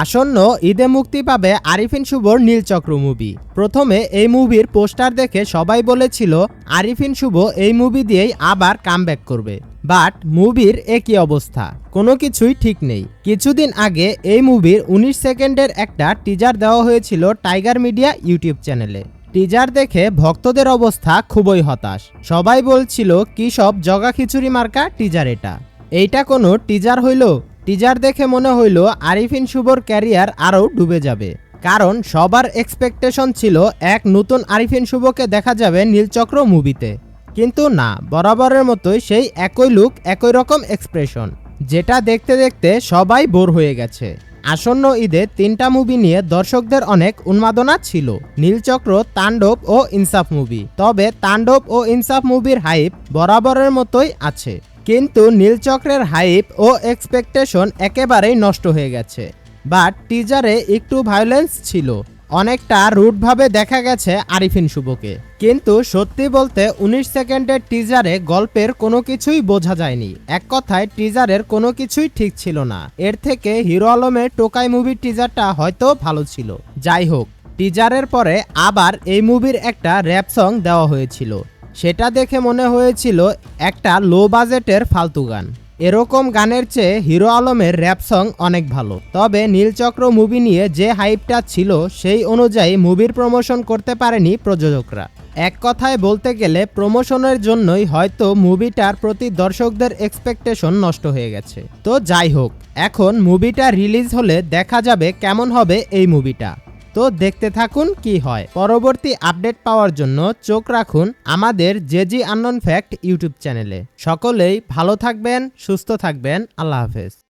আসন্ন ঈদে মুক্তি পাবে আরিফিন শুভর নীলচক্র মুভি। প্রথমে এই মুভির পোস্টার দেখে সবাই বলেছিল, আরিফিন শুভ এই মুভি দিয়েই আবার কামব্যাক করবে। বাট মুভির একই অবস্থা, কোনো কিছুই ঠিক নেই। কিছুদিন আগে এই মুভির উনিশ সেকেন্ডের একটা টিজার দেওয়া হয়েছিল টাইগার মিডিয়া ইউটিউব চ্যানেলে। টিজার দেখে ভক্তদের অবস্থা খুবই হতাশ। সবাই বলছিল, কি সব জগা খিচুড়ি মার্কা টিজার এটা? এইটা কোনো টিজার হইল? টিজার দেখে মনে হইল আরিফিন শুভর ক্যারিয়ার আরও ডুবে যাবে। কারণ সবার এক্সপেকটেশন ছিল এক নতুন আরিফিন শুভকে দেখা যাবে নীলচক্র মুভিতে কিন্তু না, বরাবরের মতোই সেই একই লুক একই রকম এক্সপ্রেশন যেটা দেখতে দেখতে সবাই বোর হয়ে গেছে। আসন্ন ঈদে তিনটা মুভি নিয়ে দর্শকদের অনেক উন্মাদনা ছিল। নীলচক্র, তাণ্ডব ও ইনসাফ মুভি তবে তাণ্ডব ও ইনসাফ মুভির হাইপ বরাবরের মতোই আছে। কিন্তু নীলচক্রের হাইপ ও এক্সপেকটেশন একেবারেই নষ্ট হয়ে গেছে। বাট টিজারে একটু ভায়োলেন্স ছিল। অনেকটা রুটভাবে দেখা গেছে আরিফিন শুভকে। কিন্তু সত্যি বলতে উনিশ সেকেন্ডের টিজারে গল্পের কোনো কিছুই বোঝা যায়নি। এক কথায় টিজারের কোনো কিছুই ঠিক ছিল না। এর থেকে হিরো আলমের টোকাই মুভির টিজারটা হয়তো ভালো ছিল। যাই হোক, টিজারের পরে আবার এই মুভির একটা র্যাপ সং দেওয়া হয়েছিল। সেটা দেখে মনে হয়েছিল একটা লো বাজেটের ফালতু গান। এরকম গানের চেয়ে হিরো আলমের র্যাপ সং অনেক ভালো। তবে নীলচক্র মুভি নিয়ে যে হাইপটা ছিল, সেই অনুযায়ী মুভির প্রমোশন করতে পারেনি প্রযোজকরা। এক কথায় বলতে গেলে প্রমোশনের জন্যই হয়তো মুভিটার প্রতি দর্শকদের এক্সপেকটেশন নষ্ট হয়ে গেছে। তো যাই হোক, এখন মুভিটা রিলিজ হলে দেখা যাবে কেমন হবে এই মুভিটা তো দেখতে থাকুন কি হয়। পরবর্তী আপডেট পাওয়ার জন্য চোখ রাখুন আমাদের জেজি আননন ফ্যাক্ট ইউটিউব চ্যানেলে। সকলেই ভালো থাকবেন, সুস্থ থাকবেন। আল্লাহ হাফেজ।